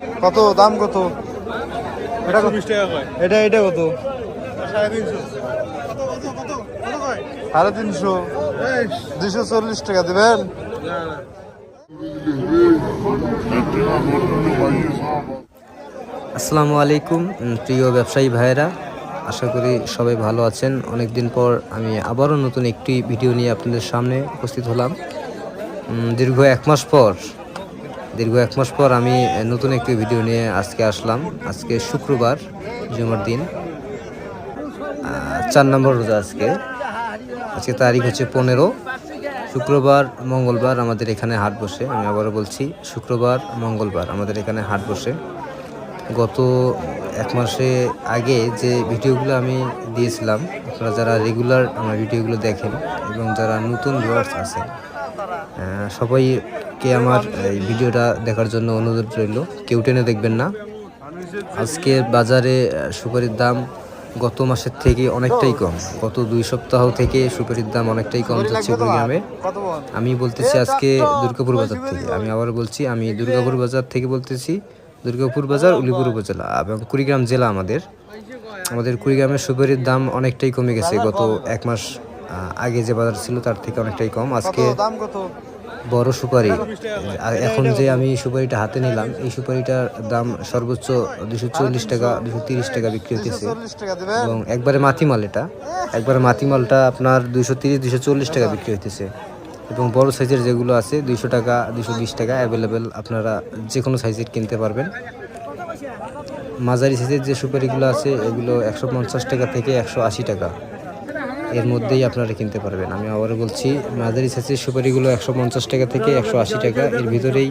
কত? দাম কত? এটা এটা এটা কত? সাড়ে তিনশো। দুশো চল্লিশ টাকা দেবেন? আসসালামু আলাইকুম প্রিয় ব্যবসায়ী ভাইয়েরা। আশা করি সবাই ভালো আছেন। অনেক দিন পর আমি আবারও নতুন একটি ভিডিও নিয়ে আপনাদের সামনে উপস্থিত হলাম। দীর্ঘ এক মাস পর দীর্ঘ এক মাস পর আমি নতুন একটি ভিডিও নিয়ে আজকে আসলাম। আজকে শুক্রবার, জুমার দিন। চার নম্বর রোজা আজকে। আজকে তারিখ হচ্ছে পনেরো। শুক্রবার, মঙ্গলবার আমাদের এখানে হাট বসে। আমি আবারও বলছি, শুক্রবার, মঙ্গলবার আমাদের এখানে হাট বসে। গত এক মাসে আগে যে ভিডিওগুলো আমি দিয়েছিলাম, আপনারা যারা রেগুলার আমার ভিডিওগুলো দেখেন এবং যারা নতুন ভিউয়ার্স আছে সবাইকে আমার এই ভিডিওটা দেখার জন্য অনুরোধ রইল। কেউ টেনে দেখবেন না। আজকে বাজারে সুপারির দাম গত মাসের থেকে অনেকটাই কম। গত দুই সপ্তাহ থেকে সুপারির দাম অনেকটাই কম যাচ্ছে কুড়িগ্রামে আমি বলতেছি আজকে দুর্গাপুর বাজার থেকে। আমি আবার বলছি আমি দুর্গাপুর বাজার থেকে বলতেছি দুর্গাপুর বাজার উলিপুর উপজেলা এবং কুড়িগ্রাম জেলা আমাদের। আমাদের কুড়িগ্রামের সুপারির দাম অনেকটাই কমে গেছে গত এক মাস আগে যে বাজার ছিল তার থেকে অনেকটাই কম। আজকে বড় সুপারি। আর এখন যে আমি সুপারিটা হাতে নিলাম এই সুপারিটার দাম সর্বোচ্চ দুশো চল্লিশ টাকা দুশো তিরিশ টাকা বিক্রি হতেছে এবং একবারে মাতিমাল এটা। একবারে মাতিমালটা আপনার দুইশো তিরিশ দুশো চল্লিশ টাকা বিক্রি হইতেছে। এবং বড় সাইজের যেগুলো আছে দুইশো টাকা দুশো বিশ টাকা অ্যাভেলেবেল আপনারা যে কোনো সাইজের কিনতে পারবেন। মাঝারি সাইজের যে সুপারিগুলো আছে এগুলো একশো পঞ্চাশ টাকা থেকে একশো আশি টাকা। এর মধ্যেই আপনারা কিনতে পারবেন। আমি আবারও বলছি, মাঝারি সাইজের সুপারিগুলো একশো পঞ্চাশ টাকা থেকে একশো আশি টাকা। এর ভিতরেই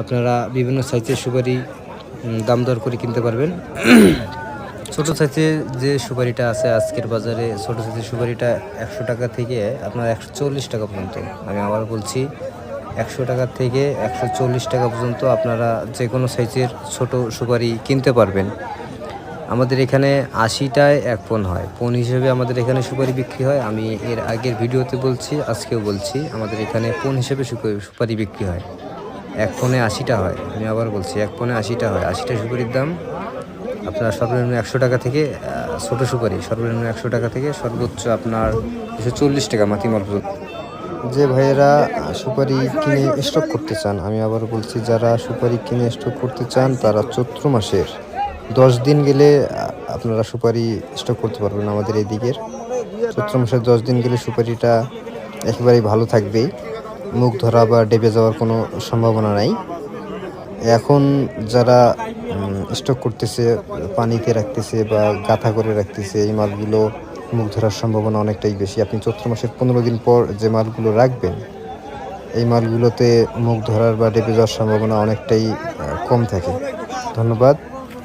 আপনারা বিভিন্ন সাইজের সুপারি দাম দর করে কিনতে পারবেন। ছোট সাইজের যে সুপারিটা আছে আজকের বাজারে, ছোট সাইজের সুপারিটা একশো টাকা থেকে আপনার একশো চল্লিশ টাকা পর্যন্ত। আমি আবার বলছি, একশো টাকা থেকে একশো চল্লিশ টাকা পর্যন্ত আপনারা যে কোনো সাইজের ছোট সুপারি কিনতে পারবেন। আমাদের এখানে আশিটায় এক পণ হয়। পণ হিসেবে আমাদের এখানে সুপারি বিক্রি হয়। আমি এর আগের ভিডিওতে বলছি, আজকেও বলছি, আমাদের এখানে পণ হিসেবে সুপারি- বিক্রি হয়। এক পণে আশিটা হয়। আমি আবার বলছি, এক পণে আশিটা হয়। আশিটা সুপারির দাম আপনার সর্বনিম্ন একশো টাকা থেকে ছোট সুপারি, সর্বনিম্ন একশো টাকা থেকে সর্বোচ্চ আপনার দুশো চল্লিশ টাকা মাতিমাল যে ভাইয়েরা সুপারি কিনে স্টক করতে চান, আমি আবার বলছি, যারা সুপারি কিনে স্টক করতে চান, তারা চৈত্র মাসের দশ দিন গেলে আপনারা সুপারি স্টক করতে পারবেন আমাদের এই দিকের। চৈত্র মাসের দশ দিন গেলে সুপারিটা একেবারেই ভালো থাকবে মুখ ধরা বা ডেবে যাওয়ার কোনো সম্ভাবনা নাই। এখন যারা স্টক করতেছে, পানিতে রাখতেছে বা গাথা করে রাখতেছে, এই মালগুলো মুখ ধরার সম্ভাবনা অনেকটাই বেশি। আপনি চৈত্র মাসের পনেরো দিন পর যে মালগুলো রাখবেন, এই মালগুলোতে মুখ ধরার বা ডেবে যাওয়ার সম্ভাবনা অনেকটাই কম থাকে। ধন্যবাদ।